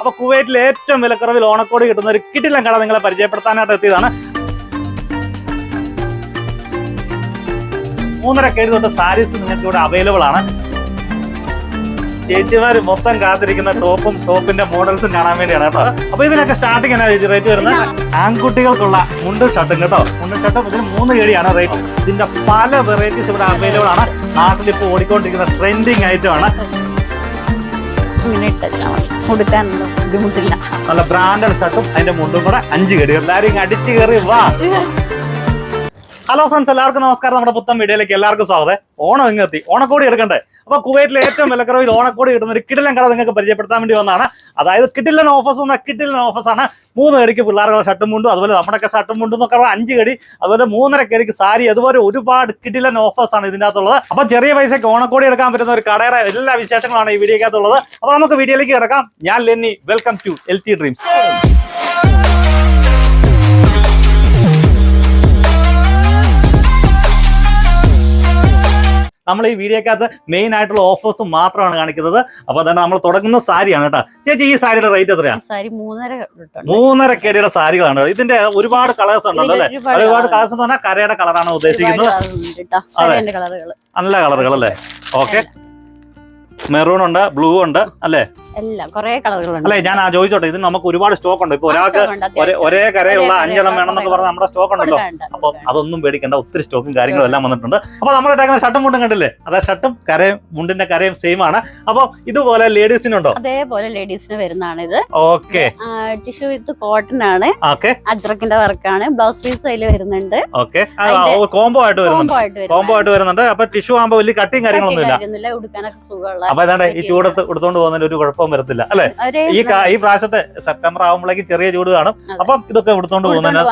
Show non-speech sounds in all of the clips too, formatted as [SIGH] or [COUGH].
അപ്പൊ കുവൈറ്റിലെ ഏറ്റവും വിലക്കുറവിൽ ഓണക്കോടി കിട്ടുന്ന ഒരു കിട്ടിലം കട നിങ്ങളെ പരിചയപ്പെടുത്താനായിട്ട് എത്തിയതാണ്. മൂന്നര കേഴി തൊട്ട് സാരീസ് നിങ്ങൾക്ക് ഇവിടെ അവൈലബിൾ ആണ്. ചേച്ചിമാർ മൊത്തം കാത്തിരിക്കുന്ന ടോപ്പും ടോപ്പിന്റെ മോഡൽസും കാണാൻ വേണ്ടിയാണ് കേട്ടോ. അപ്പൊ ഇതിനൊക്കെ സ്റ്റാർട്ടിങ് എന്നാ ചേച്ചി റേറ്റ് വരുന്നത്? ആൺകുട്ടികൾക്കുള്ള മുണ്ടും ഷർട്ടും കേട്ടോ. മുണ്ടും ഷർട്ടും ഇതിന് മൂന്ന് കേടിയാണ് റേറ്റ് ഇതിന്റെ പല വെറൈറ്റീസ് ഇവിടെ അവൈലബിൾ ആണ്. നാട്ടിൽ ഇപ്പോൾ ഓടിക്കൊണ്ടിരിക്കുന്ന ട്രെൻഡിങ് ഐറ്റം ആണ്. കൊടുക്കാനൊന്നും ബുദ്ധിമുട്ടില്ല. നല്ല ബ്രാൻഡഡ് ഷർട്ടും അതിന്റെ മുണ്ടും കൂടെ അഞ്ച് കടി എല്ലാവരും അടിച്ചു കയറി വാ. ഹലോ ഫ്രണ്ട്സ് എല്ലാവർക്കും നമസ്കാരം. നമ്മുടെ പുത്തൻ വീഡിയോയിലേക്ക് എല്ലാവർക്കും സ്വാഗതം. ഓണം ഇങ്ങെത്തി ഓണക്കോടി എടുക്കണ്ടേ? അപ്പൊ കുവൈറ്റിലെ ഏറ്റവും വിലക്കുറവിൽ ഓണക്കോടി കിട്ടുന്ന ഒരു കിടിലൻ കട നിങ്ങൾക്ക് പരിചയപ്പെടുത്താൻ വേണ്ടി വന്നതാണ്. അതായത് കിടിലൻ ഓഫേഴ്സ് എന്ന കിടിലൻ ആണ്. മൂന്ന് കടിക്ക് പിള്ളേരുടെ ഷർട്ടും മുണ്ടും അതുപോലെ നമ്മുടെയൊക്കെ ഷർട്ടും മുണ്ടും എന്നൊക്കെ പറഞ്ഞാൽ അഞ്ച് കടി അതുപോലെ മൂന്നര കടിക്ക് സാരി അതുപോലെ ഒരുപാട് കിടിലൻ ഓഫേഴ്സാണ് ആണ് ഇതിന്റെ അകത്തുള്ളത് അപ്പൊ ചെറിയ പൈസക്ക് ഓണക്കോടി എടുക്കാൻ പറ്റുന്ന ഒരു കടയുടെ എല്ലാ വിശേഷങ്ങളാണ് ഈ വീഡിയോക്കകത്തുള്ളത് അപ്പൊ നമുക്ക് വീഡിയോയിലേക്ക് കിടക്കാം. ഞാൻ Lenny. Welcome to L T dreams നമ്മൾ ഈ വീഡിയോക്കകത്ത് മെയിൻ ആയിട്ടുള്ള ഓഫേഴ്സ് മാത്രമാണ് കാണിക്കുന്നത്. അപ്പൊ തന്നെ നമ്മൾ തുടങ്ങുന്ന സാരിയാണ് കേട്ടോ. ചേച്ചി ഈ സാരിയുടെ റേറ്റ് എത്രയാ? സാരി മൂന്നര മൂന്നര കേടിയുടെ സാരികളാണ്. ഇതിന്റെ ഒരുപാട് കളേഴ്സ് ഉണ്ടല്ലോ അല്ലെ? ഒരുപാട് കളേഴ്സ് എന്ന് പറഞ്ഞാൽ കരയുടെ കളറാണ് ഉദ്ദേശിക്കുന്നത്. നല്ല കളറുകൾ അല്ലേ. ഓക്കെ മെറൂൺ ഉണ്ട് ബ്ലൂ ഉണ്ട് അല്ലേ? എല്ലാം കുറെ കളറുകളുണ്ട്. അല്ലെ ഞാൻ ആ ചോദിച്ചോട്ടെ ഇത് നമുക്ക് ഒരുപാട് സ്റ്റോക്ക് ഉണ്ട്. ഇപ്പൊ ഒരാൾക്ക് ഒരേ കരയുള്ള അഞ്ചെണ്ണം വേണമെന്നൊക്കെ പറഞ്ഞാൽ നമ്മുടെ സ്റ്റോക്ക് ഉണ്ടല്ലോ. അപ്പൊ അതൊന്നും പേടിക്കേണ്ട ഒത്തിരി സ്റ്റോക്കും കാര്യങ്ങളും എല്ലാം വന്നിട്ടുണ്ട്. അപ്പൊ നമ്മൾ ഇട്ടേക്കുന്ന ഷർട്ടും മുണ്ടും കണ്ടില്ലേ? അതാ ഷർട്ടും കരയും മുണ്ടിന്റെ കരയും സെയിം ആണ്. അപ്പൊ ഇതുപോലെ ലേഡീസിനുണ്ടോ? അതേപോലെ ലേഡീസിന് വരുന്നതാണ് ഇത് ഓക്കെ ടിഷ്യൂ വിത്ത് കോട്ടൺ ആണ്. ഓക്കെ അജ്രക്കിന്റെ വർക്കാണ്. ബ്ലൗസ് പീസ് അതിൽ വരുന്നുണ്ട്. ഓക്കെ കോംബോ ആയിട്ട് വരുന്നുണ്ട്. കോംബോ ആയിട്ട് വരുന്നുണ്ട്. അപ്പൊ ടിഷ്യൂ ആകുമ്പോൾ വലിയ കട്ടിയും കാര്യങ്ങളൊന്നും ഇല്ല ഉടുക്കാനൊക്കെ സുഖമുള്ള അപ്പൊ ഏതാണ്ട് ഈ ചൂടത്ത് എടുത്തോണ്ട് പോകുന്നതിന് ഒരു കുഴപ്പവും വരത്തില്ല അല്ലെ? ഈ ഈ പ്രാവശ്യത്തെ സെപ്റ്റംബർ ആകുമ്പോഴേക്കും ചെറിയ ചൂട് കാണും. അപ്പം ഇതൊക്കെ എടുത്തോണ്ട് പോകുന്നതിന്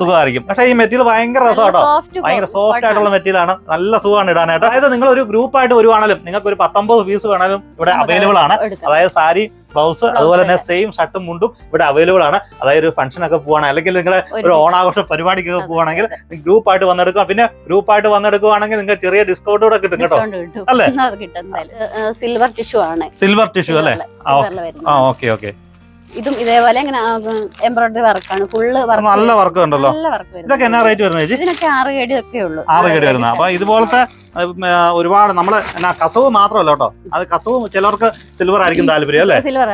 സുഖമായിരിക്കും. പക്ഷേ ഈ മെറ്റീരിയൽ ഭയങ്കര രസമാട്ടോ. ഭയങ്കര സോഫ്റ്റ് ആയിട്ടുള്ള മെറ്റീരിയൽ ആണ്. നല്ല സുഖമാണ് ഇടാനായിട്ട്. അതായത് നിങ്ങൾ ഒരു ഗ്രൂപ്പ് ആയിട്ട് വരുവാണെങ്കിലും നിങ്ങൾക്ക് ഒരു പത്തൊമ്പത് പീസ് വേണമെങ്കിലും ഇവിടെ അവൈലബിൾ ആണ്. അതായത് സാരി ബ്ലൗസ് അതുപോലെ തന്നെ സെയിം ഷർട്ടും മുണ്ടും ഇവിടെ അവൈലബിൾ ആണ്. അതായത് ഒരു ഫംഗ്ഷൻ ഒക്കെ പോവാണ്. അല്ലെങ്കിൽ നിങ്ങൾ ഒരു ഓണാഘോഷ പരിപാടിക്കൊക്കെ പോവാണെങ്കിൽ ഗ്രൂപ്പ് ആയിട്ട് വന്നെടുക്കുക. പിന്നെ ഗ്രൂപ്പ് ആയിട്ട് വന്നെടുക്കുവാണെങ്കിൽ നിങ്ങൾക്ക് ചെറിയ ഡിസ്കൗണ്ട് കൂടെ കിട്ടും കേട്ടോ. അല്ലേ? സിൽവർ ടിഷ്യൂ ആണ്. സിൽവർ ടിഷ്യൂ അല്ലേ? Okay okay. ഇതും ഇതേപോലെ ഇങ്ങനെ എംബ്രോയിഡറി വർക്കാണ് ഫുള്ള് വർക്ക് നല്ല വർക്ക് ഉണ്ടല്ലോ. നല്ല വർക്ക് ഇതൊക്കെ എന്നാ റേറ്റ് വരുന്നത് ചേച്ചി? ഇതിനൊക്കെ ആറ് കേടി ഒക്കെ ഉള്ളൂ. ആറ് കേടി വരുന്നത്. അപ്പൊ ഇതുപോലത്തെ ഒരുപാട് നമ്മൾ എന്നാ കസവ് മാത്രമല്ല കേട്ടോ. അത് കസവ് ചിലർക്ക് സിൽവർ ആയിരിക്കും താല്പര്യം അല്ലേ? സിൽവർ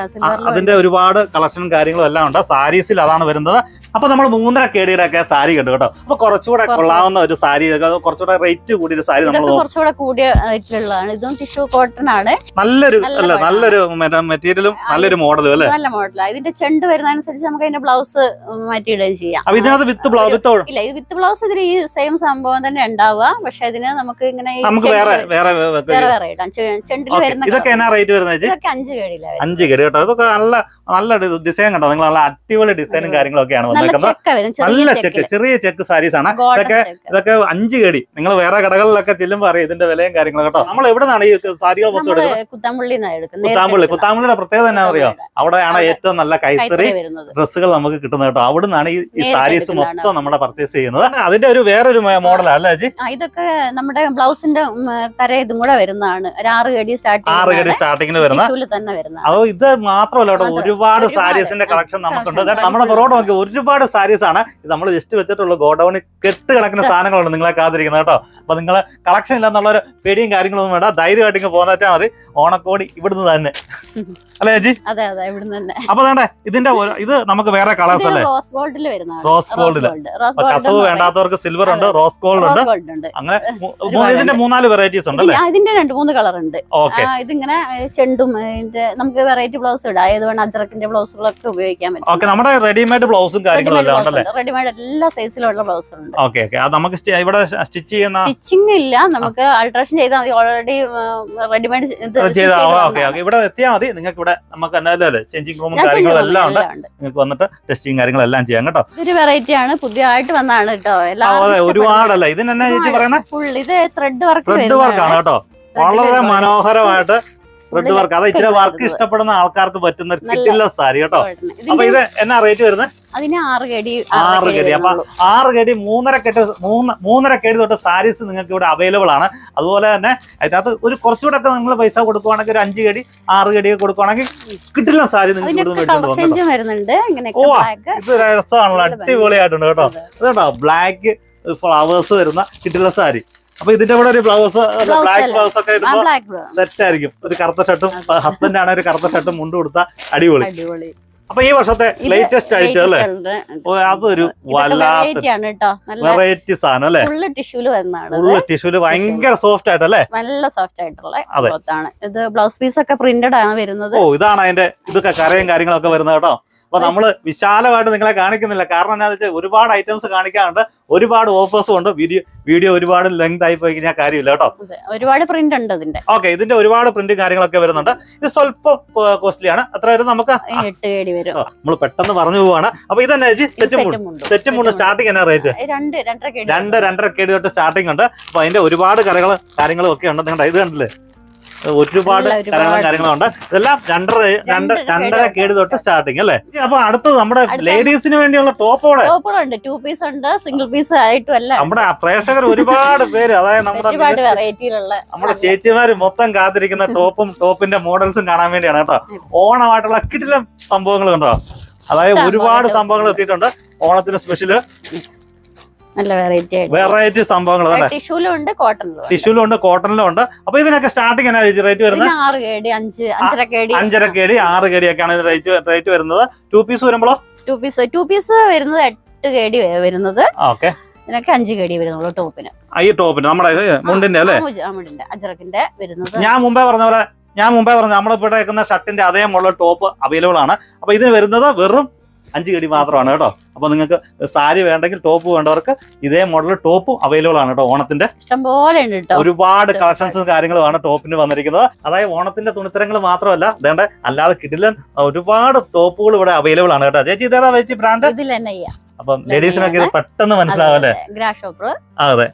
അതിന്റെ ഒരുപാട് കളക്ഷനും കാര്യങ്ങളും എല്ലാം ഉണ്ട്. സാരീസിൽ അതാണ് വരുന്നത്. അപ്പൊ നമ്മൾ മൂന്നര കേടിയുടെ ഒക്കെ സാരി കണ്ടു കേട്ടോ. അപ്പൊ കുറച്ചുകൂടെ കൊള്ളാവുന്ന ഒരു സാരി കുറച്ചുകൂടെ റേറ്റ് കൂടിയ സാരി നമ്മൾ കുറച്ചുകൂടെ കൂടിയ റേറ്റിലുള്ളതാണ് ഇതും ടിഷ്യൂ കോട്ടൺ ആണ്. നല്ലൊരു നല്ല അല്ല നല്ലൊരു മെറ്റീരിയലും നല്ലൊരു മോഡലും അല്ലേ? നല്ല മോഡലാണ് ഇതിന്റെ ചെണ്ട് വരുന്നതനുസരിച്ച് നമുക്ക് അതിന്റെ ബ്ലൗസ് മാറ്റിയിടുകയും ചെയ്യാം. അപ്പൊ ഇതിനകത്ത് വിത്ത് ബ്ലൗസ് വിത്ത് ഇല്ല ഇത് വിത്ത് ബ്ലൗസ് ഇതിന് ഈ സെയിം സംഭവം തന്നെ ഉണ്ടാവുക. പക്ഷെ ഇതിന് നമുക്ക് ഇങ്ങനെ നമുക്ക് വേറെ വേറെ വേറെ ഇടാം. ചെണ്ടിൽ വരുന്ന ഇതൊക്കെ എന്നാ റേറ്റ് വരുന്നത് ഇതൊക്കെ അഞ്ച് കേടില്ല അഞ്ച് കേടി കേട്ടോ. ഇതൊക്കെ നല്ല നല്ല ഡിസൈൻ കണ്ടോ? നിങ്ങൾ നല്ല അടിപൊളി ഡിസൈനും കാര്യങ്ങളൊക്കെയാണ് വന്നിരിക്കുന്നത് നല്ല വന്നേക്കുന്നത്. നല്ല ചെറിയ ചെക്ക് ചെറിയ ചെക്ക് സാരീസ് ആണ്. ഇതൊക്കെ ഇതൊക്കെ അഞ്ച് കടി. നിങ്ങൾ വേറെ കടകളിലൊക്കെ ചെല്ലുമ്പോൾ അറിയാം ഇതിന്റെ വിലയും കാര്യങ്ങളും കേട്ടോ. നമ്മൾ എവിടെ നിന്നാണ് ഈ സാരികൾ മൊത്തം എടുക്കുന്നത്? കുത്താമ്പള്ളി. കുത്താമ്പള്ളിയുടെ പ്രത്യേകത തന്നെ അറിയോ? അവിടെയാണ് ഏറ്റവും നല്ല കൈത്തറി ഡ്രസ്സുകൾ നമുക്ക് കിട്ടുന്നത് കേട്ടോ. അവിടെ നിന്നാണ് ഈ സാരീസ്. മൊത്തം നമ്മുടെ പർച്ചേസ് ചെയ്യുന്നത്. അതിന്റെ ഒരു വേറൊരു മോഡലാണ് അല്ലേ ഇതൊക്കെ നമ്മുടെ ബ്ലൗസിന്റെ കര ഇതും കൂടെ വരുന്നതാണ്. ഒരു ആറ് കടി സ്റ്റാർട്ട് ആറ് കടി സ്റ്റാർട്ടിങ്ങിന് വരുന്ന. അതോ ഇത് മാത്രമല്ല കേട്ടോ മാത്രം. ഒരുപാട്. സാരീസിന്റെ കളക്ഷൻ നമുക്കുണ്ട്. നമ്മുടെ പുറകോട്ട് നോക്കി ഒരുപാട് സാരീസ് ആണ്. ഇത് നമ്മൾ ജസ്റ്റ് വെച്ചിട്ടുള്ള ഗോഡൌണിൽ കെട്ട് കിടക്കുന്ന [LAUGHS] സാധനങ്ങളുണ്ട് നിങ്ങളെ കാത്തിരിക്കുന്നത് കേട്ടോ. അപ്പൊ നിങ്ങൾ കളക്ഷൻ ഇല്ലെന്നുള്ള ഒരു പേടിയും കാര്യങ്ങളൊന്നും വേണ്ട. ധൈര്യമായിട്ട് ഇങ്ങ് വെച്ചാൽ മതി. ഓണക്കോടി ഇവിടുന്ന് തന്നെ. [LAUGHS] അല്ലേ ചേച്ചി? അപ്പൊ വേണ്ടേ ഇതിന്റെ ഇത് നമുക്ക് വേറെ കളേഴ്സ് അല്ലേ? റോസ് ഗോൾഡിൽ റോസ് ഗോൾഡിൽ കസവ് വേണ്ടാത്തവർക്ക് സിൽവർ ഉണ്ട് റോസ് ഗോൾഡ് ഉണ്ട്. അങ്ങനെ ഇതിന്റെ മൂന്നാൽ വെറൈറ്റീസ് ഉണ്ട് അല്ലേ? ഇതിന്റെ രണ്ട് മൂന്ന് കളർ ഉണ്ട്. ഓക്കെ ഇതിങ്ങനെ ചെണ്ടും നമുക്ക് വെറൈറ്റി ബ്ലൗസ് ഇടാം. ഏത് വേണം അജറക്കിന്റെ ബ്ലൗസുകളൊക്കെ ഉപയോഗിക്കാൻ പറ്റും. ഓക്കെ നമ്മുടെ റെഡിമെയ്ഡ് ബ്ലൗസും കാര്യങ്ങളും റെഡിമെയ്ഡ് എല്ലാ സൈസിലുള്ള ബ്ലൗസ് ഉണ്ട് ഓക്കെ. ഓക്കെ നമുക്ക് ഇവിടെ സ്റ്റിച്ച് ചെയ്യുന്ന സ്റ്റിച്ചിങ് ഇല്ല. നമുക്ക് അൾട്രേഷൻ ചെയ്താൽ മതി. ഓൾറെഡി റെഡിമെയ്ഡ് ഇവിടെ എത്തിയാൽ മതി. നിങ്ങൾക്ക് ഇവിടെ നമുക്ക് ചേഞ്ചിങ് റൂമും കാര്യങ്ങളും ഉണ്ട്. നിങ്ങൾക്ക് വന്നിട്ട് ടെസ്റ്റിങ് കാര്യങ്ങളെല്ലാം ചെയ്യാം കേട്ടോ. ഇതൊരു വെറൈറ്റി ആണ്. പുതിയതായിട്ട് വന്നാണ് കേട്ടോ. ഒരുപാടല്ല? ഇതിനെന്നാ ചേച്ചി പറയുന്നത് ഫുൾ ഇത് ത്രെഡ് വർക്ക് ത്രെഡ് വർക്കാണ് കേട്ടോ. വളരെ മനോഹരമായിട്ട് റെഡ് വർക്ക് അതെ ഇത്ര വർക്ക് ഇഷ്ടപ്പെടുന്ന ആൾക്കാർക്ക് പറ്റുന്ന കിട്ടില്ല സാരി കേട്ടോ. അപ്പൊ ഇത് എന്നാ റേറ്റ് വരുന്നത് അതിന് ആറ് കടി ആറ് കടി. അപ്പൊ ആറ് കടി മൂന്നര കെട്ട് മൂന്ന് മൂന്നര കടി തൊട്ട് സാരീസ് നിങ്ങൾക്ക് ഇവിടെ അവൈലബിൾ ആണ്. അതുപോലെ തന്നെ അതിനകത്ത് ഒരു കുറച്ചുകൂടെ ഒക്കെ നിങ്ങൾ പൈസ കൊടുക്കുവാണെങ്കിൽ ഒരു അഞ്ച് കടി ആറ് കടി കൊടുക്കുവാണെങ്കിൽ കിട്ടില്ല സാരി നിങ്ങൾക്ക് വരുന്നുണ്ട്. ഓ, ഇത് രസമാണല്ലോ. അടിപൊളിയായിട്ടുണ്ട് കേട്ടോ. കേട്ടോ ബ്ലാക്ക് ഫ്ലവേഴ്സ് വരുന്ന കിട്ടില്ല സാരി. അപ്പൊ ഇതിന്റെ കൂടെ ഒരു ബ്ലൗസ് ബ്ലാക്ക് ബ്ലൗസ് ഒക്കെ ഇടുമ്പോ സെറ്റ് ആയിരിക്കും. ഒരു കറുത്ത ഷർട്ടും ഹസ്ബൻഡ് ആണ് ഒരു കറുത്ത ഷർട്ടും മുണ്ട് കൊടുത്ത അടിപൊളി. അപ്പൊ ഈ വർഷത്തെ ലേറ്റസ്റ്റ് ആയിട്ട് അല്ലേ? അതൊരു വല്ലാത്ത വെറൈറ്റി സാധനം അല്ലേ? ഫുള്ള് ടിഷ്യൂൽ. ഉള്ള ടിഷ്യൂൽ ഭയങ്കര സോഫ്റ്റ് ആയിട്ടല്ലേ? നല്ല സോഫ്റ്റ് ആയിട്ടുള്ള. ഇത് ബ്ലൗസ് പീസ് ഒക്കെ പ്രിന്റഡ് ആണ് വരുന്നത്. ഓ ഇതാണ് അതിന്റെ ഇതൊക്കെ കരയും കാര്യങ്ങളൊക്കെ വരുന്നത് കേട്ടോ. അപ്പൊ നമ്മൾ വിശാലമായിട്ട് നിങ്ങളെ കാണിക്കുന്നില്ല. കാരണം എന്താ വെച്ചാൽ ഒരുപാട് ഐറ്റംസ് കാണിക്കാറുണ്ട് ഒരുപാട് ഓഫേഴ്സും ഉണ്ട്. വീഡിയോ വീഡിയോ ഒരുപാട് ലെങ്ത് ആയി പോയി കഴിഞ്ഞാൽ കാര്യമില്ല കേട്ടോ. ഒരുപാട് പ്രിന്റ് ഉണ്ട് ഇതിന്റെ ഓക്കെ ഇതിന്റെ ഒരുപാട് പ്രിന്റും കാര്യങ്ങളൊക്കെ വരുന്നുണ്ട്. ഇത് സ്വല്പം കോസ്റ്റ്ലി ആണ്. അത്ര വരും നമുക്ക്? നമ്മൾ പെട്ടെന്ന് പറഞ്ഞു പോവാണ്. അപ്പൊ ഇതന്നെ സെറ്റ് മൂന്ന് സ്റ്റാർട്ടിങ് എന്നാ റേറ്റ് രണ്ട് രണ്ടര കേടി തൊട്ട് സ്റ്റാർട്ടിംഗ് ഉണ്ട്. അപ്പൊ അതിന്റെ ഒരുപാട് കറികൾ കാര്യങ്ങളും ഒക്കെ ഉണ്ട്. നിങ്ങളുടെ ഇത് കണ്ടില്ലേ? ഒരുപാട് കാര്യങ്ങളുണ്ട് കാര്യങ്ങളും ഉണ്ട് ഇതെല്ലാം രണ്ടര രണ്ട് രണ്ടര കേട് തൊട്ട് സ്റ്റാർട്ടിങ് അല്ലേ? അപ്പൊ അടുത്തത് നമ്മുടെ ലേഡീസിന് വേണ്ടിയുള്ള ടോപ്പോടെ ടോപ്പുകളുണ്ട് ടു പീസ് ഉണ്ട് സിംഗിൾ പീസ് ആയിട്ടും എല്ലാം നമ്മുടെ പ്രേക്ഷകർ ഒരുപാട് പേര് അതായത് നമ്മുടെ വെറൈറ്റിയിലുള്ള നമ്മുടെ ചേച്ചിമാര് മൊത്തം കാത്തിരിക്കുന്ന ടോപ്പും ടോപ്പിന്റെ മോഡൽസും കാണാൻ വേണ്ടിയാണ് കേട്ടോ. ഓണമായിട്ടുള്ള കിടിലം സംഭവങ്ങൾ കണ്ടോ? അതായത് ഒരുപാട് സംഭവങ്ങൾ എത്തിയിട്ടുണ്ട്. ഓണത്തിന്റെ സ്പെഷ്യൽ നല്ല വെറൈറ്റി വെറൈറ്റി സംഭവങ്ങൾ ടിഷ്യൂലും ഉണ്ട് കോട്ടണിലും ഉണ്ട്. ടിഷ്യൂലും ഉണ്ട് കോട്ടണിലും ഉണ്ട്. അപ്പൊ ഇതിനൊക്കെ സ്റ്റാർട്ടിംഗ് എന്നാ റേറ്റ് വരുന്നത്? ഇതിന് ആറ് കേടി അഞ്ച് അഞ്ചര കേടി. അഞ്ചര കേടി ആറ് കേടി ഒക്കെയാണ് റേറ്റ് റേറ്റ് വരുന്നത്. ടു പീസ് വരുമ്പോഴോ ടു പീസ് ടു പീസ് വരുന്നത് എട്ട് കേടി വരുന്നത്. ഓക്കെ ഇതിനൊക്കെ അഞ്ച് കേടി വരുന്നുള്ളൂ ടോപ്പിന്. ഈ ടോപ്പിന് നമ്മുടെ മുണ്ടിന്റെ അല്ലേ? അമിടിന്റെ അജറക്കിന്റെ വരുന്നത്. ഞാൻ മുമ്പേ പറഞ്ഞ പോലെ ഞാൻ മുമ്പേ പറഞ്ഞു നമ്മളിവിടെ വെക്കുന്ന ഷർട്ടിന്റെ അതേ മുള്ള ടോപ്പ് അവൈലബിൾ ആണ്. അപ്പൊ ഇതിന് വരുന്നത് വെറും അഞ്ച് കടി മാത്രമാണ് കേട്ടോ. അപ്പൊ നിങ്ങൾക്ക് സാരി വേണ്ടെങ്കിൽ ടോപ്പ് വേണ്ടവർക്ക് ഇതേ മോഡൽ ടോപ്പും അവൈലബിൾ ആണ് കേട്ടോ ഓണത്തിന്റെ. ഇഷ്ടം പോലെ ഉണ്ട് കേട്ടോ. ഒരുപാട് കളക്ഷൻസും കാര്യങ്ങളുമാണ് ടോപ്പിന് വന്നിരിക്കുന്നത്. അതായത് ഓണത്തിന്റെ തുണിത്തരങ്ങൾ മാത്രമല്ല അതേണ്ട അല്ലാതെ കിടിലൻ ഒരുപാട് ടോപ്പുകൾ ഇവിടെ അവൈലബിൾ ആണ് കേട്ടോ. ചേച്ചി ഇതേതാ ചേച്ചി ബ്രാൻഡ് അപ്പം ലേഡീസിനൊക്കെ പെട്ടെന്ന് മനസ്സിലാവും അല്ലേ? ഗ്രാസ് അതെ.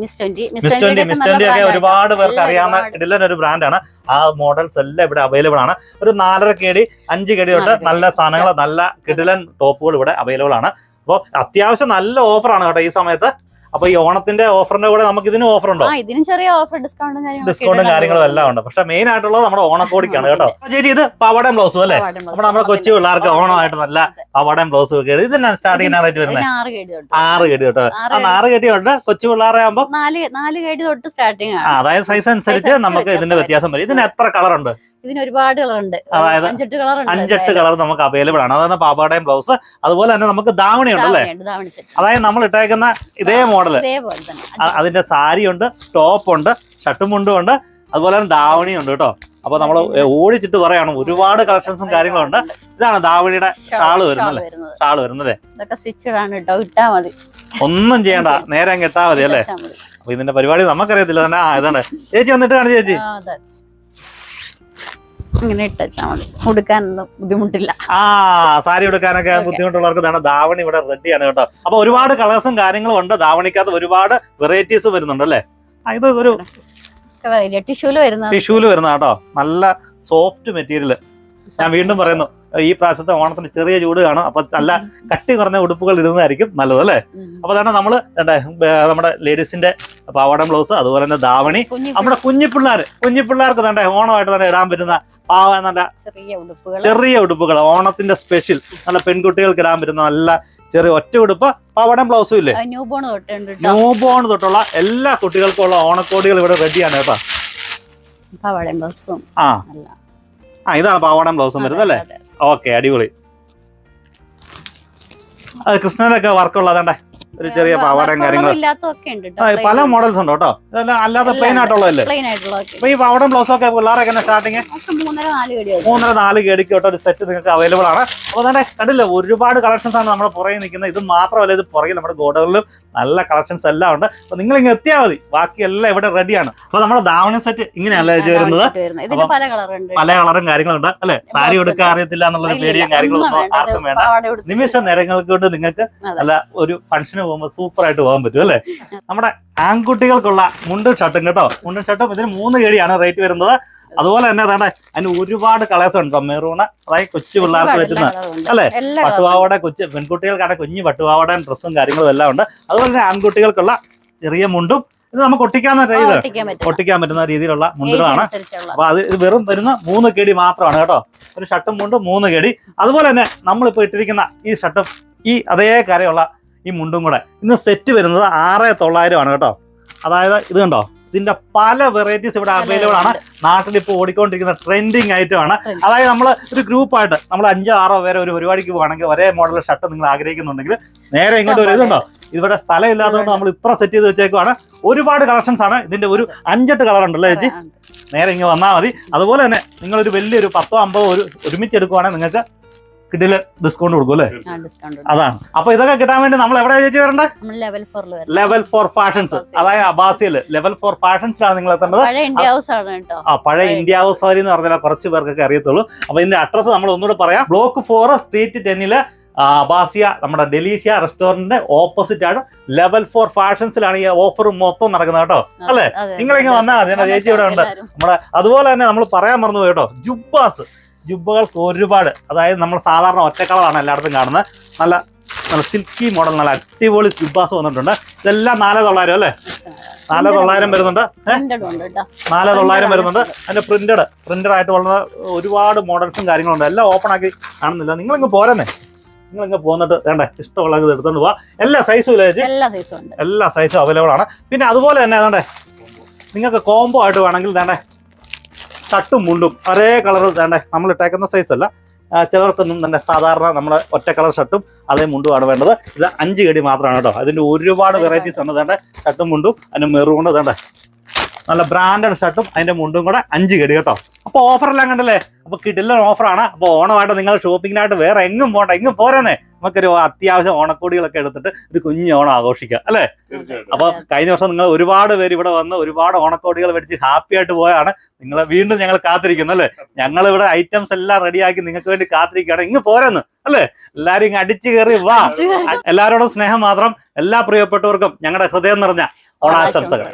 Miss twenty. Miss twenty miss twenty ഒക്കെ ഒരുപാട് പേർക്ക് അറിയാവുന്ന കിടിലൻ ഒരു ബ്രാൻഡാണ് ആ മോഡൽസ് എല്ലാം ഇവിടെ അവൈലബിൾ ആണ്. ഒരു നാലര കേടി അഞ്ച് കേടി തൊട്ട് നല്ല സാധനങ്ങൾ നല്ല കിടിലൻ ടോപ്പുകൾ ഇവിടെ അവൈലബിൾ ആണ്. അപ്പോൾ അത്യാവശ്യം നല്ല ഓഫറാണ് കേട്ടോ ഈ സമയത്ത്. അപ്പൊ ഈ ഓണത്തിന്റെ ഓഫറിന്റെ കൂടെ നമുക്ക് ഇതിന് ഓഫർ ഉണ്ടോ? ഇതിനും ചെറിയ ഓഫർ ഡിസ്കൗണ്ടും ഡിസ്കൗണ്ടും കാര്യങ്ങളും എല്ലാം ഉണ്ട്. പക്ഷെ മെയിൻ ആയിട്ടുള്ളത് നമ്മുടെ ഓണക്കോടിക്കാണ് കേട്ടോ. ചേച്ചി ഇത് പവടം ബ്ലൗസും അല്ലേ? നമ്മുടെ നമ്മുടെ കൊച്ചു പിള്ളേർക്ക് ഓണമായിട്ട് നല്ല പവടം ബ്ലൗസ് ഒക്കെ ഇതിന് സ്റ്റാർട്ടിങ് റേറ്റ് വരുന്നത് ആറ് കേടി തൊട്ട്. ആറ് കേടി തൊട്ട്. കൊച്ചു പിള്ളേരെ ആകുമ്പോ നാല് കേടി തൊട്ട് സ്റ്റാർട്ടിങ് അതായത് സൈസ് അനുസരിച്ച് നമുക്ക് ഇതിന്റെ വ്യത്യാസം വരും. ഇതിന് എത്ര കളർ ഉണ്ട്? ഇതിന് ഒരുപാട് കളർ ഉണ്ട്. അതായത് അഞ്ചെട്ട് കളർ അഞ്ചെട്ട് കളർ നമുക്ക് അവൈലബിൾ ആണ്. അതാണ് പാവാടയും ബ്ലൗസ് അതുപോലെ തന്നെ നമുക്ക് ധാവണി ഉണ്ട് അല്ലേ. അതായത് നമ്മൾ ഇട്ടേക്കുന്ന ഇതേ മോഡൽ അതിന്റെ സാരി ഉണ്ട് ടോപ്പ് ഉണ്ട് ഷർട്ടും മുണ്ടും ഉണ്ട്. അതുപോലെ തന്നെ ധാവണി ഉണ്ട് കേട്ടോ. അപ്പൊ നമ്മൾ ഓടിച്ചിട്ട് പറയാണ് ഒരുപാട് കളക്ഷൻസും കാര്യങ്ങളും ഉണ്ട്. ഇതാണ് ദാവണിയുടെ ഷാൾ വരുന്നത് ഷാൾ വരുന്നത്. ഒന്നും ചെയ്യണ്ട. നേരം കെട്ടാ മതി അല്ലേ? അപ്പൊ ഇതിന്റെ പരിപാടി നമുക്കറിയത്തില്ല തന്നെ. ആ ഇതാണ്. ചേച്ചി വന്നിട്ട് കാണും ചേച്ചി. ഇങ്ങനെ ഇട്ടാ മതി. ഉടുക്കാനൊന്നും ബുദ്ധിമുട്ടില്ല. ആ സാരി എടുക്കാനൊക്കെ ബുദ്ധിമുട്ടുള്ളവർക്ക് ഇതാണ് ധാവണി ഇവിടെ റെഡിയാണ് കേട്ടോ. അപ്പൊ ഒരുപാട് കളേഴ്സും കാര്യങ്ങളും ഉണ്ട്. ധാവണിക്കകത്ത് ഒരുപാട് വെറൈറ്റീസ് വരുന്നുണ്ട് അല്ലേ? ആ, ഇത് ഒരു ടിഷ്യൂൽ വരുന്ന ടിഷ്യൂൽ വരുന്ന കേട്ടോ. നല്ല സോഫ്റ്റ് മെറ്റീരിയൽ ഞാൻ വീണ്ടും പറയുന്നു ഈ പ്രാവശ്യത്തെ ഓണത്തിന് ചെറിയ ചൂട് കാണും അപ്പൊ നല്ല കട്ടി കുറഞ്ഞ ഉടുപ്പുകൾ ഇടുന്നതായിരിക്കും നല്ലത് അല്ലേ. അപ്പൊ തന്നെ നമ്മൾ നമ്മുടെ ലേഡീസിന്റെ പാവാടം ബ്ലൗസ് അതുപോലെ തന്നെ ധാവണി. കുഞ്ഞു നമ്മുടെ കുഞ്ഞിപ്പിള്ളേർ കുഞ്ഞിപ്പിള്ളേർക്ക് തന്നെ ഓണമായിട്ട് തന്നെ ഇടാൻ പറ്റുന്ന പാവ നല്ല ചെറിയ ഉടുപ്പുകൾ ഓണത്തിന്റെ സ്പെഷ്യൽ നല്ല പെൺകുട്ടികൾക്ക് ഇടാൻ പറ്റുന്ന നല്ല ചെറിയ ഒറ്റ ഉടുപ്പ് പാവാടം ബ്ലൗസും ഇല്ലേ? ന്യൂ ബോൺ തൊട്ടുള്ള എല്ലാ കുട്ടികൾക്കും ഉള്ള ഓണക്കോടികൾ ഇവിടെ റെഡിയാണ് കേട്ടോ. പവാട ബ്ലൗസും. ആ. ആ ഇതാണ് പാവാടം ബ്ലൗസും വരുന്നത് അല്ലേ. ഓക്കെ അടിപൊളി. അത് കൃഷ്ണനൊക്കെ വർക്കുള്ള അതേണ്ടേ ഒരു ചെറിയ പാവാടയും കാര്യങ്ങളും. പല മോഡൽസ് ഉണ്ട് കേട്ടോ അല്ലാതെ പ്ലെയിൻ ആയിട്ടുള്ളതല്ലേ? അപ്പൊ ഈ പാവാടം ബ്ലൗസ് ഒക്കെ പിള്ളേരൊക്കെ സ്റ്റാർട്ടിങ് മൂന്നര നാല് കേടിക്ക് കേട്ടോ ഒരു സെറ്റ് നിങ്ങൾക്ക് അവൈലബിൾ ആണ്. അപ്പൊ തന്നെ കണ്ടില്ല ഒരുപാട് കളക്ഷൻസ് ആണ് നമ്മുടെ പുറകെ നിൽക്കുന്നത്. ഇത് മാത്രമല്ല ഇത് പുറകെ നമ്മുടെ ഗോഡകളിലും നല്ല കളക്ഷൻസ് എല്ലാം ഉണ്ട്. അപ്പൊ നിങ്ങൾ ഇങ്ങനെ എത്തിയാൽ മതി. ബാക്കി എല്ലാം ഇവിടെ റെഡിയാണ് അപ്പൊ നമ്മുടെ ദാവണി സെറ്റ് ഇങ്ങനെയല്ല വരുന്നത്. പല കളറും കാര്യങ്ങളും ഉണ്ട് അല്ലെ? സാരി എടുക്കാൻ അറിയത്തില്ല എന്നുള്ളൊരു പേടിയും കാര്യങ്ങളും ആർക്കും വേണ്ട. നിമിഷ നേരങ്ങൾക്ക് കൊണ്ട് നിങ്ങൾക്ക് അല്ല നല്ല ഒരു ഫംഗ്ഷന് പോകുമ്പോൾ സൂപ്പർ ആയിട്ട് പോകാൻ പറ്റും അല്ലെ? [LAUGHS] നമ്മുടെ ആൺകുട്ടികൾക്കുള്ള മുണ്ടും ഷർട്ടും കേട്ടോ. മുണ്ടും ഷർട്ടും ഇതിന് മൂന്ന് കേടിയാണ് റേറ്റ് വരുന്നത്. അതുപോലെ തന്നെ അതാണ് അതിന് ഒരുപാട് കളേഴ്സ് ഉണ്ട്? മെറൂണ് അതായത് കൊച്ചു പിള്ളേർക്ക് പറ്റുന്ന അല്ലെ? പട്ടുപാവട കൊച്ചു പെൺകുട്ടികൾക്കാണ് കുഞ്ഞു പട്ടുപാവട ഡ്രസ്സും കാര്യങ്ങളും എല്ലാം ഉണ്ട്. അതുപോലെ തന്നെ ആൺകുട്ടികൾക്കുള്ള ചെറിയ മുണ്ടും ഇത് നമുക്ക് ഒട്ടിക്കാൻ ഒട്ടിക്കാൻ പറ്റുന്ന രീതിയിലുള്ള മുണ്ടുകളാണ്. അപ്പൊ അത് ഇത് വെറും വരുന്ന മൂന്ന് കെടി മാത്രമാണ് കേട്ടോ. ഒരു ഷർട്ടും മുണ്ടും മൂന്ന് കെടി. അതുപോലെ തന്നെ നമ്മളിപ്പോ ഇട്ടിരിക്കുന്ന ഈ ഷർട്ടും ഈ അതേ കരയുള്ള ഈ മുണ്ടും കൂടെ ഇന്ന് സെറ്റ് വരുന്നത് ആറ് തൊള്ളായിരം ആണ് കേട്ടോ. അതായത് ഇത് കണ്ടോ? ഇതിന്റെ പല വെറൈറ്റീസ് ഇവിടെ അവൈലബിൾ ആണ്. നാട്ടിൽ ഇപ്പോൾ ഓടിക്കൊണ്ടിരിക്കുന്ന ട്രെൻഡിങ് ഐറ്റം ആണ്. അതായത് നമ്മൾ ഒരു ഗ്രൂപ്പായിട്ട് നമ്മൾ അഞ്ചോ ആറോ പേരെ ഒരു പരിപാടിക്ക് പോകണമെങ്കിൽ ഒരേ മോഡൽ ഷർട്ട് നിങ്ങൾ ആഗ്രഹിക്കുന്നുണ്ടെങ്കിൽ നേരെ ഇങ്ങോട്ട് ഒരു ഇതുണ്ടോ? ഇവിടെ സ്ഥലം ഇല്ലാത്തതുകൊണ്ട് നമ്മൾ ഇത്ര സെറ്റ് ചെയ്ത് വെച്ചേക്കുവാണ്. ഒരുപാട് കളക്ഷൻസ് ആണ്. ഇതിന്റെ ഒരു അഞ്ചെട്ട് കളർ ഉണ്ടല്ലോ ചേച്ചി? നേരെ ഇങ്ങ് വന്നാൽ മതി. അതുപോലെ തന്നെ നിങ്ങളൊരു വലിയൊരു പത്തോ അമ്പതോ ഒരു ഒരുമിച്ച് എടുക്കുവാണെങ്കിൽ നിങ്ങൾക്ക് കിഡിൽ ഡിസ്കൗണ്ട് കൊടുക്കും അല്ലേ? അതാണ്. അപ്പൊ ഇതൊക്കെ കിട്ടാൻ വേണ്ടി നമ്മൾ എവിടെ ചേച്ചി വരണ്ടേ? ലെവൽ ഫോർ ഫാഷൻസ് അതായത് അബാസിയിൽ ലെവൽ ഫോർ ഫാഷൻസിലാണ് നിങ്ങൾ എത്തേണ്ടത് ആ പഴയ ഇന്ത്യ ഹൗസ് സാരി എന്ന് പറഞ്ഞാൽ കുറച്ച് പേർക്കൊക്കെ അറിയത്തുള്ളൂ. അപ്പൊ ഇതിന്റെ അഡ്രസ് നമ്മൾ ഒന്നുകൂടെ പറയാം. ബ്ലോക്ക് ഫോർ സ്ട്രീറ്റ് ടെന്നിൽ അബാസിയ നമ്മുടെ ഡെലീഷ്യ റെസ്റ്റോറന്റിന്റെ ഓപ്പോസിറ്റ് ആണ്. ലെവൽ ഫോർ ഫാഷൻസിലാണ് ഈ ഓഫർ മൊത്തം നടക്കുന്നത് കേട്ടോ. അല്ലേ? നിങ്ങളിങ്ങ് വന്നാൽ മതി. ചേച്ചി ഇവിടെ ഉണ്ട്. നമ്മുടെ അതുപോലെ തന്നെ നമ്മൾ പറയാൻ മറന്നു കേട്ടോ. ജുബ്ബാസ്. ജുബ്ബകൾക്ക് ഒരുപാട്. അതായത് നമ്മൾ സാധാരണ ഒറ്റ കളറാണ് എല്ലായിടത്തും കാണുന്നത്. നല്ല നല്ല സിൽക്കി മോഡൽ നല്ല അടിപൊളി ജുബ്ബാസ് വന്നിട്ടുണ്ട്. ഇതെല്ലാം നാല് തൊള്ളായിരം അല്ലേ? നാല് തൊള്ളായിരം വരുന്നുണ്ട്. നാല് തൊള്ളായിരം വരുന്നുണ്ട്. അതിന്റെ പ്രിന്റഡ് പ്രിന്റഡ് ആയിട്ട് വളർന്ന ഒരുപാട് മോഡൽസും കാര്യങ്ങളുണ്ട് എല്ലാം ഓപ്പൺ ആക്കി കാണുന്നില്ല. നിങ്ങളിങ്ങ് പോരന്നേ. നിങ്ങളിങ്ങ് പോന്നിട്ട് വേണ്ട ഇഷ്ടമുള്ള എടുത്തോണ്ട് പോവാ. എല്ലാ സൈസും ഇല്ല ചേച്ചി? എല്ലാ സൈസും ഉണ്ട്. എല്ലാ സൈസും അവൈലബിൾ ആണ്. പിന്നെ അതുപോലെ തന്നെ വേണ്ടേ നിങ്ങൾക്ക് കോംബോ ആയിട്ട് വേണമെങ്കിൽ വേണ്ടേ ഷർട്ടും മുണ്ടും ഒരേ കളർ വേണ്ടേ നമ്മൾ ഇട്ടേക്കുന്ന സൈസ് അല്ല. ചിലർക്കൊന്നും തന്നെ സാധാരണ നമ്മുടെ ഒറ്റ കളർ ഷർട്ടും അതേ മുണ്ടുമാണ് വേണ്ടത്. ഇത് അഞ്ച് കടി മാത്രമാണ് കേട്ടോ. അതിന്റെ ഒരുപാട് വെറൈറ്റീസ് ആണ് വേണ്ടേ ഷർട്ടും മുണ്ടും അതിന് മെറൂണ്ട് വേണ്ടേ നല്ല ബ്രാൻഡഡ് ഷർട്ടും അതിന്റെ മുണ്ടും കൂടെ അഞ്ച് കേടി കേട്ടോ. അപ്പൊ ഓഫറെല്ലാം കണ്ടല്ലേ? അപ്പൊ കിട്ടില്ല ഓഫറാണ് അപ്പൊ ഓണമായിട്ട് നിങ്ങൾ ഷോപ്പിങ്ങിനായിട്ട് വേറെ എങ്ങും പോകണ്ട എങ്ങും പോരാന്നേ. നമുക്കൊരു അത്യാവശ്യം ഓണക്കോടികളൊക്കെ എടുത്തിട്ട് ഒരു കുഞ്ഞ് ഓണം ആഘോഷിക്കാം അല്ലേ? അപ്പൊ കഴിഞ്ഞ വർഷം നിങ്ങൾ ഒരുപാട് പേര് ഇവിടെ വന്ന് ഒരുപാട് ഓണക്കോടികൾ മേടിച്ച് ഹാപ്പി ആയിട്ട് പോയാണ്. നിങ്ങളെ വീണ്ടും ഞങ്ങൾ കാത്തിരിക്കുന്നു അല്ലേ? ഞങ്ങൾ ഇവിടെ ഐറ്റംസ് എല്ലാം റെഡിയാക്കി നിങ്ങൾക്ക് വേണ്ടി കാത്തിരിക്കുകയാണ്. ഇങ്ങ് പോരെന്ന് അല്ലേ? എല്ലാരും ഇങ്ങ് അടിച്ചു കയറി വാ. എല്ലാവരോടും സ്നേഹം മാത്രം എല്ലാ പ്രിയപ്പെട്ടവർക്കും ഞങ്ങളുടെ ഹൃദയം നിറഞ്ഞ ഓണാശംസകൾ.